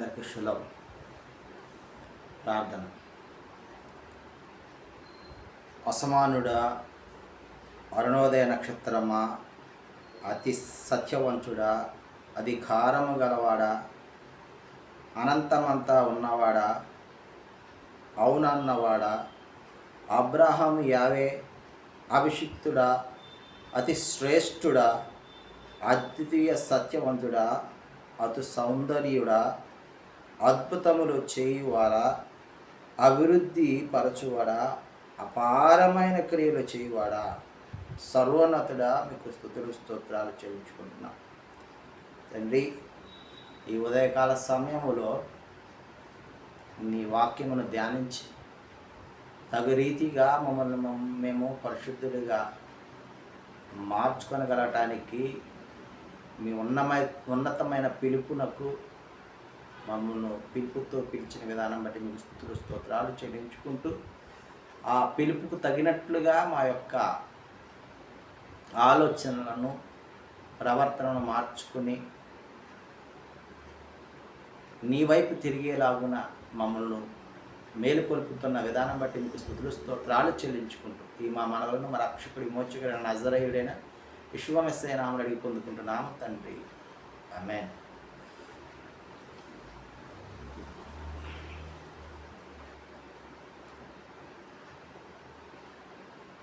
అందరికీ సులభం ప్రార్థన. అసమానుడా అరుణోదయ నక్షత్రమా అతి సత్యవంతుడా అధికారము గలవాడా అనంతమంతా ఉన్నవాడా అవునన్నవాడా అబ్రహాం యావే అభిషిక్తుడా అతి శ్రేష్ఠుడా అద్వితీయ సత్యవంతుడా అతి సౌందర్యుడా అద్భుతములు చేయువాడా అభివృద్ధి పరచువాడా? అపారమైన క్రియలు చేయువాడా? సర్వోన్నతుడా మీకు స్థుతులు స్తోత్రాలు చెల్లించుకుంటున్నా. తండ్రి ఈ ఉదయకాల సమయములో నీ వాక్యమును ధ్యానించి తగు రీతిగా మమ్మల్ని మేము పరిశుద్ధుడిగా మార్చుకొనగలటానికి మీ ఉన్నమై ఉన్నతమైన పిలుపునకు మమ్మల్ని పిలుపుతో పిలిచిన విధానం బట్టి మీకు స్థుతులు స్తోత్రాలు చెల్లించుకుంటూ ఆ పిలుపుకు తగినట్లుగా మా యొక్క ఆలోచనలను ప్రవర్తనను మార్చుకుని నీ వైపు తిరిగేలాగున మమ్మల్ని మేలుకొల్పుతున్న విధానం బట్టి మీకు స్థుతులు స్తోత్రాలు చెల్లించుకుంటూ ఈ మా మనవలను మా రక్షకుడి మోచకుడైన నజరయుడైన విశ్వమెస్సే నామలు అడిగి పొందుకుంటున్నాము తండ్రి. ఆమేన్.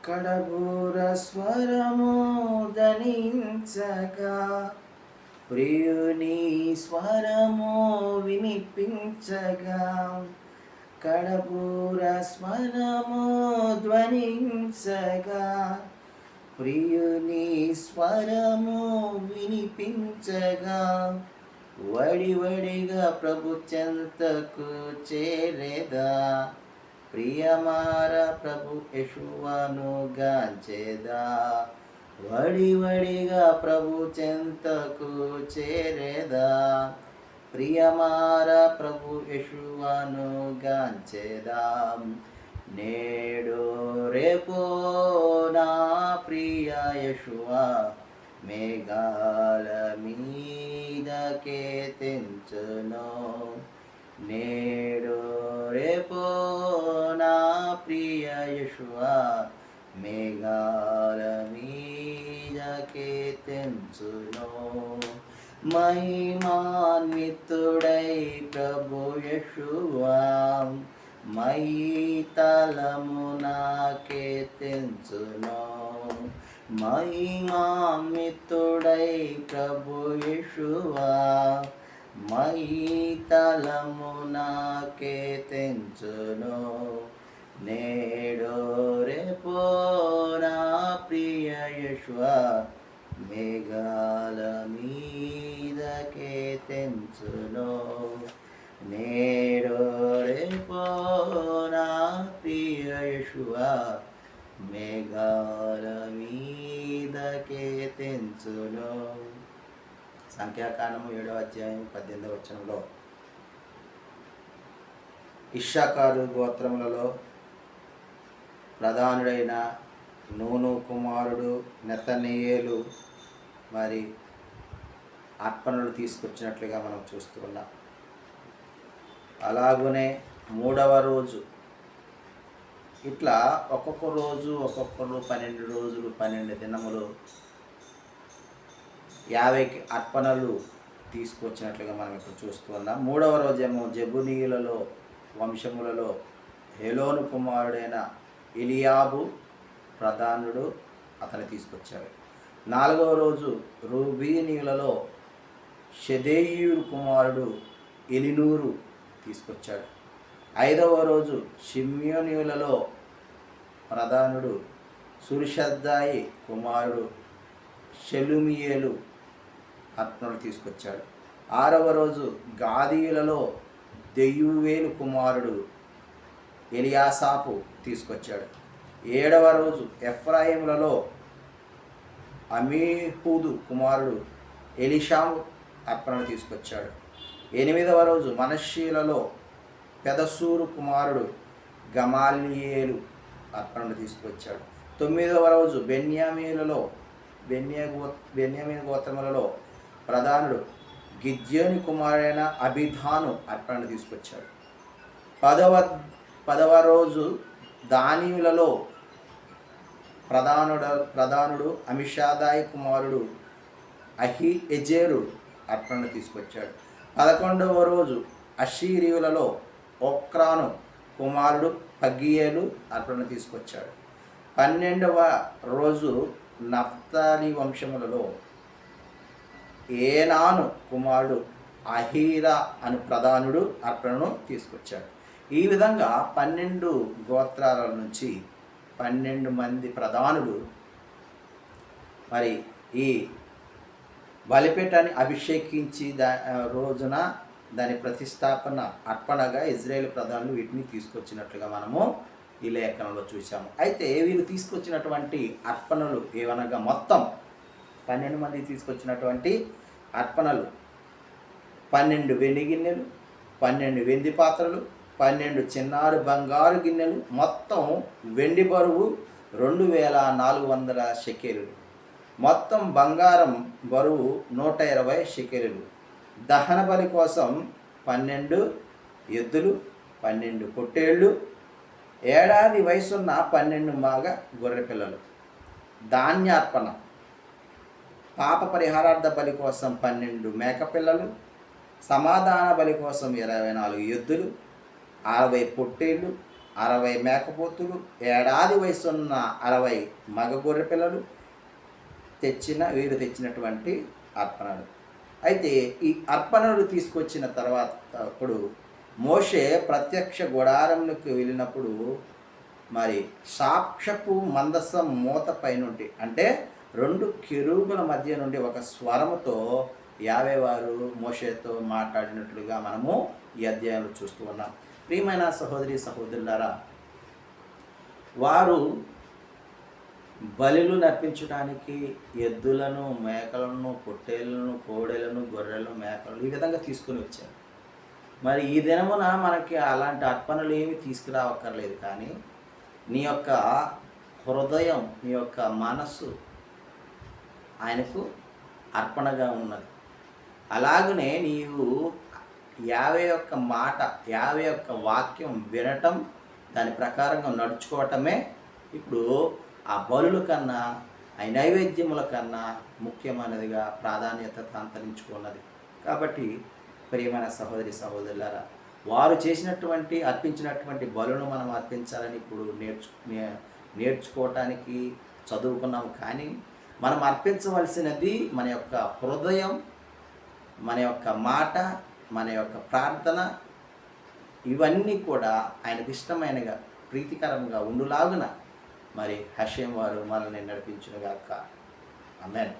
కడబూర స్వరము ధనించగా ప్రియుని స్వరము వినిపించగా కడబూర స్వరము ధ్వనించగా ప్రియుని స్వరము వినిపించగా వడి వడిగా ప్రభు చెంతకు చేరేదా? ప్రియమార ప్రభు యశువను గాంచేదా. వడి వడిగా ప్రభు చెంతకు చేరేదా. ప్రియమార ప్రభు యశువను గాంచేదా. నేడు రేపో నా ప్రియ యశువా మేఘాల మీదకే తెంచును. నేడు రేపో ప్రియ యశువా మేఘాల మీదకే తెంచును మహిమాన్వితుడై ప్రభు యశువా మై తలమునాకే తెంచును మహిమాన్వితుడై ప్రభు యశువా మై తలమునాకే తెంచును నేడు రేపో నా ప్రియ యశువా మేఘాల మీదకే తెంచును. నేడు రేపో నా ప్రియ యశువా మేఘాల మీదకే తెంచును. సంఖ్యాకాండము ఏడవ అధ్యాయం పద్దెనిమిదవ వచనంలో ఇషాకారు గోత్రములలో ప్రధానుడైన నూను కుమారుడు నెతనీయేలు మరి అర్పణలు తీసుకొచ్చినట్లుగా మనం చూస్తున్నాం అలాగనే మూడవ రోజు. ఇట్లా ఒక్కొక్క రోజు ఒక్కొక్కరు పన్నెండు రోజులు పన్నెండు దినములు యాభైకి అర్పణలు తీసుకొచ్చినట్లుగా మనం ఇప్పుడు చూస్తున్నాం మూడవ రోజేమో జబునీయులలో వంశములలో హెలోను కుమారుడైన ఇలియాబు ప్రధానుడు అతను తీసుకొచ్చాడు. నాలుగవ రోజు రూబీనీయులలో షెదేయూరు కుమారుడు ఎలినూరు తీసుకొచ్చాడు. ఐదవ రోజు షిమ్యోనియులలో ప్రధానుడు సురిషద్దాయి కుమారుడు షెలుమియేలు అర్పణలు తీసుకొచ్చాడు. ఆరవ రోజు గాదీయులలో దెయ్యువేలు కుమారుడు ఎలియాసాపు తీసుకొచ్చాడు. ఏడవ రోజు ఎఫ్రాయిములలో అమీహూదు కుమారుడు ఎలిషాము అర్పణను తీసుకొచ్చాడు. ఎనిమిదవ రోజు మనషీలలో పెదసూరు కుమారుడు గమాలియేలు అర్పణలు తీసుకొచ్చాడు. తొమ్మిదవ రోజు బెన్యామీలలో బెన్యా గో బెన్యామీన్ గోత్రములలో ప్రధానుడు గిద్యోని కుమారైన అభిధాను అర్పణను తీసుకొచ్చాడు. పదవ పదవ రోజు దానియులలో ప్రధానుడు ప్రధానుడు అమిషాదాయి కుమారుడు అహి ఎజేరు అర్పణను తీసుకొచ్చాడు. పదకొండవ రోజు అషీరియులలో ఒక్రాను కుమారుడు పగ్గియేలు అర్పణ తీసుకొచ్చాడు. పన్నెండవ రోజు నఫ్తాలి వంశములలో ఏనాను కుమారుడు అహీరా అను ప్రధానుడు అర్పణను తీసుకొచ్చాడు. ఈ విధంగా పన్నెండు గోత్రాల నుంచి పన్నెండు మంది ప్రధానులు మరి ఈ బలిపేటని అభిషేకించి దా రోజున దాని ప్రతిష్టాపన అర్పణగా ఇజ్రాయేల్ ప్రధానులు వీటిని తీసుకొచ్చినట్లుగా మనము ఈ లేఖనంలో చూసాము అయితే వీళ్ళు తీసుకొచ్చినటువంటి అర్పణలు ఏవనగా మొత్తం పన్నెండు మంది తీసుకొచ్చినటువంటి అర్పణలు పన్నెండు వెండి గిన్నెలు పన్నెండు వెండి పాత్రలు పన్నెండు చిన్నారు బంగారు గిన్నెలు మొత్తం వెండి బరువు రెండు వేల నాలుగు వందల షెకేలులు. మొత్తం బంగారం బరువు నూట ఇరవై షెకెలులు. దహన బలి కోసం పన్నెండు ఎద్దులు పన్నెండు పొట్టేళ్ళు ఏడాది వయసున్న పన్నెండు మాగ గొర్రె పిల్లలు. ధాన్యార్పణ. పాప పరిహారార్థ బలి కోసం పన్నెండు మేకపిల్లలు సమాధాన బలి కోసం ఇరవై నాలుగు ఎద్దులు అరవై పొట్టేళ్ళు అరవై మేకపోతులు ఏడాది వయసున్న అరవై మగ గొర్రె పిల్లలు తెచ్చిన వీరు తెచ్చినటువంటి అర్పణలు. అయితే ఈ అర్పణలు తీసుకొచ్చిన తర్వాత అప్పుడు మోషే ప్రత్యక్ష గుడారంలోకి వెళ్ళినప్పుడు మరి సాక్షపు మందసం మూత పైనుండి అంటే రెండు కెరూబుల మధ్య నుండి ఒక స్వరముతో యావే వారు మోషేతో మాట్లాడినట్లుగా మనము ఈ అధ్యాయంలో చూస్తూ ఉన్నాం. ప్రియమైన సహోదరి సహోదరులారా వారు బలులు నర్పించడానికి ఎద్దులను మేకలను పొట్టేళ్ళను కోడెలను గొర్రెలను మేకలను ఈ విధంగా తీసుకుని వచ్చారు. మరి ఈ దినమున మనకి అలాంటి అర్పణలు ఏమి తీసుకురావక్కర్లేదు కానీ నీ యొక్క హృదయం నీ యొక్క మనస్సు ఆయనకు అర్పణగా ఉన్నది. అలాగనే నీవు యాభై యొక్క మాట యాభై యొక్క వాక్యం వినటం దాని ప్రకారంగా నడుచుకోవటమే ఇప్పుడు ఆ బలుల కన్నా ఆ నైవేద్యముల కన్నా ముఖ్యమైనదిగా ప్రాధాన్యత అంతరించుకున్నది. కాబట్టి ప్రియమైన సహోదరి సహోదరులారా వారు చేసినటువంటి అర్పించినటువంటి బలును మనం అర్పించాలని ఇప్పుడు నేర్చు నే- నేర్చుకోవటానికి చదువుకున్నాం కానీ మనం అర్పించవలసినది మన యొక్క హృదయం మన యొక్క మాట మన యొక్క ప్రార్థన ఇవన్నీ కూడా ఆయనకు ఇష్టమైనగా ప్రీతికరంగా ఉండులాగున మరి హషేం వారు మనల్ని నడిపించునుగాక. అమెన్